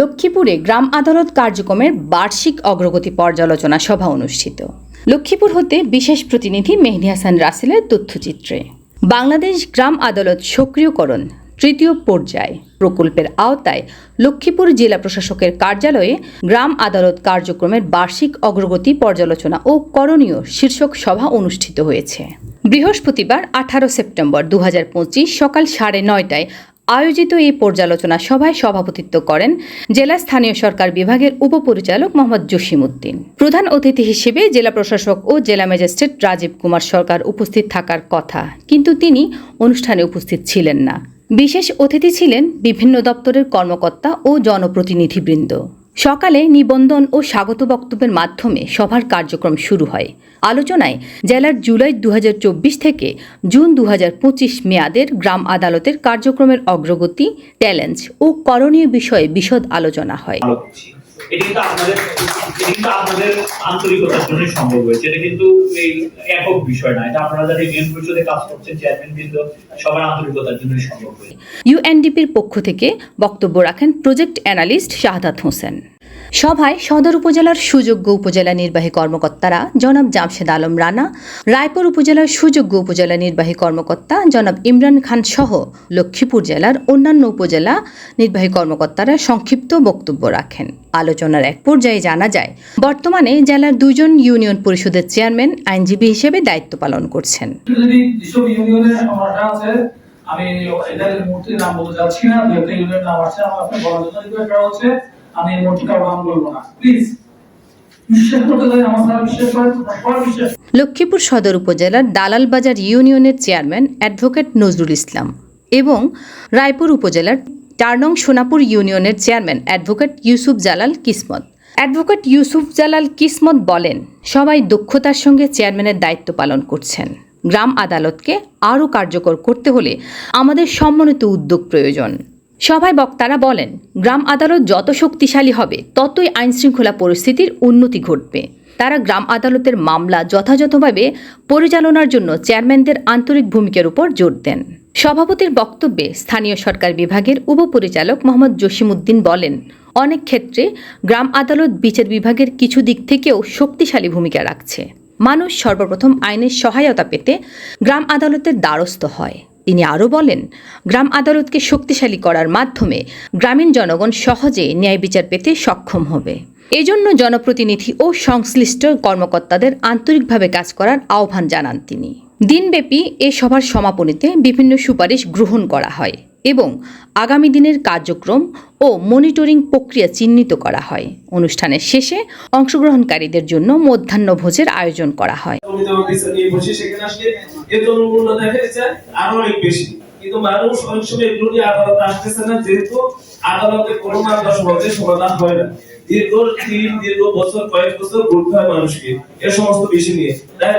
লক্ষ্মীপুরে গ্রাম আদালত কার্যক্রমের বার্ষিক অগ্রগতি পর্যালোচনা সভা অনুষ্ঠিত। লক্ষ্মীপুর হতে বিশেষ প্রতিনিধি মেহদি হাসান রাসেলের তথ্যচিত্রে। বাংলাদেশ গ্রাম আদালত সক্রিয়করণ তৃতীয় পর্যায় প্রকল্পের আওতায় লক্ষ্মীপুর জেলা প্রশাসকের কার্যালয়ে গ্রাম আদালত কার্যক্রমের বার্ষিক অগ্রগতি পর্যালোচনা ও করণীয় শীর্ষক সভা অনুষ্ঠিত হয়েছে। বৃহস্পতিবার আঠারো সেপ্টেম্বর দু হাজার পঁচিশ সকাল সাড়ে নয়টায় আয়োজিত এই পর্যালোচনা সভায় সভাপতিত্ব করেন জেলা স্থানীয় সরকার বিভাগের উপপরিচালক মোহাম্মদ জসিমউদ্দিন। প্রধান অতিথি হিসেবে জেলা প্রশাসক ও জেলা ম্যাজিস্ট্রেট রাজীব কুমার সরকার উপস্থিত থাকার কথা, কিন্তু তিনি অনুষ্ঠানে উপস্থিত ছিলেন না। বিশেষ অতিথি ছিলেন বিভিন্ন দপ্তরের কর্মকর্তা ও জনপ্রতিনিধিবৃন্দ। সকালে নিবন্ধন ও স্বাগত বক্তব্যের মাধ্যমে সভার কার্যক্রম শুরু হয়। আলোচনায় জেলার জুলাই দু হাজার চব্বিশ থেকে জুন দু হাজার পঁচিশ মেয়াদের গ্রাম আদালতের কার্যক্রমের অগ্রগতি, চ্যালেঞ্জ ও করণীয় বিষয়ে বিশদ আলোচনা হয়। এটা কিন্তু আপনাদের, এটা কিন্তু আপনাদের আন্তরিকতার সম্ভব হয়েছে। এটা কিন্তু এই একক বিষয় না, এটা আপনারা যারা পরিষদে কাজ করছেন চেয়ারম্যান সবার আন্তরিকতার সম্ভব হয়েছে। ইউএনডিপির পক্ষ থেকে বক্তব্য রাখেন প্রজেক্ট অ্যানালিস্ট শাহাদাত হোসেন। সভায় সদর উপজেলার সুযোগ্য উপজেলা নির্বাহী কর্মকর্তারা জনাব জামশেদ আলম রানা, রায়পুর উপজেলার সুযোগ্য উপজেলা নির্বাহী কর্মকর্তা জনাব ইমরান খান সহ লক্ষ্মীপুর জেলার অন্যান্য উপজেলা নির্বাহী কর্মকর্তারা সংক্ষিপ্ত বক্তব্য রাখেন। আলোচনার এক পর্যায়ে জানা যায়, বর্তমানে জেলার দুজন ইউনিয়ন পরিষদের চেয়ারম্যান আইনজীবী হিসেবে দায়িত্ব পালন করছেন। আমি এটার মুহূর্তে নাম বলতে যাচ্ছি না দু একটা ইউনিয়ন নাম আছে আমার আপনার বলার জন্য হচ্ছে। আমি নাম বলব না। প্লিজ লক্ষ্মীপুর সদর উপজেলার দালালবাজার ইউনিয়নের চেয়ারম্যান অ্যাডভোকেট নজরুল ইসলাম এবং রায়পুর উপজেলার টার্নং সোনাপুর ইউনিয়নের chairman advocate Yusuf Jalal Kismat. Advocate Yusuf Jalal Kismat বলেন, সবাই দক্ষতার সঙ্গে চেয়ারম্যানের দায়িত্ব পালন করছেন। গ্রাম আদালতকে আরও কার্যকর করতে হলে আমাদের সম্মানিত উদ্যোগ প্রয়োজন। সভায় বক্তারা বলেন, গ্রাম আদালত যত শক্তিশালী হবে, ততই আইনশৃঙ্খলা পরিস্থিতির উন্নতি ঘটবে। তারা গ্রাম আদালতের মামলা যথাযথভাবে পরিচালনার জন্য চেয়ারম্যানদের আন্তরিক ভূমিকার উপর জোর দেন। সভাপতির বক্তব্যে স্থানীয় সরকার বিভাগের উপপরিচালক মোহাম্মদ জসিমউদ্দিন বলেন, অনেক ক্ষেত্রে গ্রাম আদালত বিচার বিভাগের কিছু দিক থেকেও শক্তিশালী ভূমিকা রাখছে। মানুষ সর্বপ্রথম আইনের সহায়তা পেতে গ্রাম আদালতের দ্বারস্থ হয়। তিনি আরও বলেন, গ্রাম আদালতকে শক্তিশালী করার মাধ্যমে গ্রামীণ জনগণ সহজে ন্যায় বিচার পেতে সক্ষম হবে। এজন্য জনপ্রতিনিধি ও সংশ্লিষ্ট কর্মকর্তাদের আন্তরিকভাবে কাজ করার আহ্বান জানান তিনি। দিনব্যাপী এ সভার সমাপনীতে বিভিন্ন সুপারিশ গ্রহণ করা হয়। এবং আগামী দিনের কার্যক্রম ও মনিটরিং প্রক্রিয়া চিহ্নিত করা হয়। অনুষ্ঠানের শেষে অংশগ্রহণকারীদের জন্য মধ্যাহ্নভোজের আয়োজন করা হয়। কিন্তু মানুষ অনেক সময় আসতেছে না, যেহেতু আদালতে সমাধান হয় না। দীর্ঘ দিন দীর্ঘ বছর, কয়েক বছর ঘুরতে হয় মানুষকে, এ সমস্ত বিষয় নিয়ে। দেখা